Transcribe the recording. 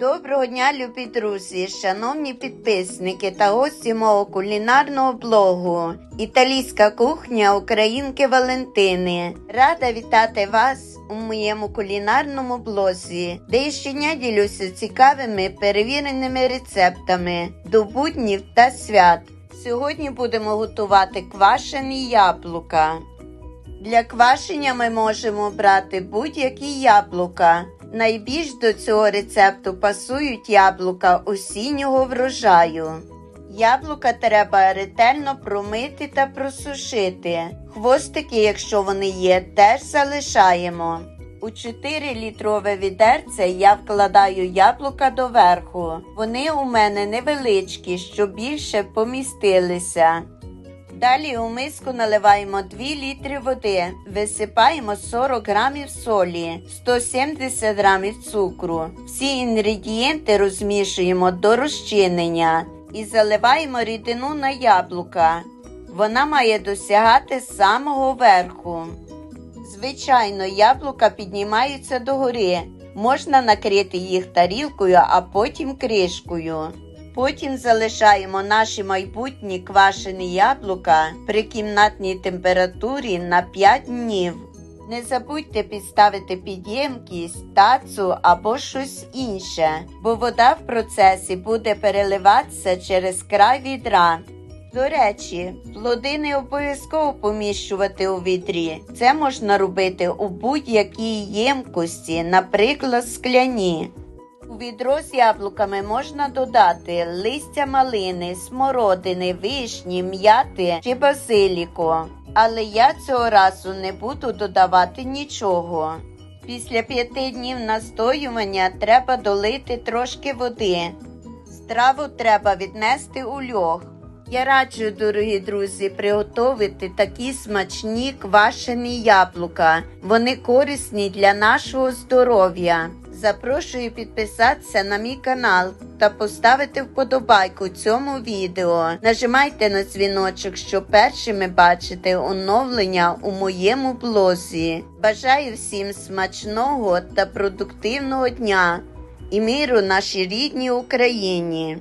Доброго дня, любі друзі, шановні підписники та гості мого кулінарного блогу Італійська кухня Українки Валентини. Рада вітати вас у моєму кулінарному блозі, де я щодня ділюся цікавими перевіреними рецептами до буднів та свят. Сьогодні будемо готувати квашені яблука. Для квашення ми можемо брати будь-які яблука. Найбільш до цього рецепту пасують яблука осіннього врожаю. Яблука треба ретельно промити та просушити. Хвостики, якщо вони є, теж залишаємо. У 4 літрове відерце я вкладаю яблука доверху. Вони у мене невеличкі, щоб більше помістилися. Далі у миску наливаємо 2 літри води, висипаємо 40 грамів солі, 170 грамів цукру. Всі інгредієнти розмішуємо до розчинення і заливаємо рідину на яблука. Вона має досягати самого верху. Звичайно, яблука піднімаються догори. Можна накрити їх тарілкою, а потім кришкою. Потім залишаємо наші майбутні квашені яблука при кімнатній температурі на 5 днів. Не забудьте підставити під тацу або щось інше, бо вода в процесі буде переливатися через край відра. До речі, плоди не обов'язково поміщувати у відрі. Це можна робити у будь-якій ємкості, наприклад, скляні. У відро з яблуками можна додати листя малини, смородини, вишні, м'яти чи базиліку. Але я цього разу не буду додавати нічого. Після п'яти днів настоювання треба долити трошки води. Страву треба віднести у льох. Я раджу, дорогі друзі, приготувати такі смачні квашені яблука. Вони корисні для нашого здоров'я. Запрошую підписатися на мій канал та поставити вподобайку цьому відео. Нажимайте на дзвіночок, щоб першими бачити оновлення у моєму блозі. Бажаю всім смачного та продуктивного дня і миру нашій рідній Україні.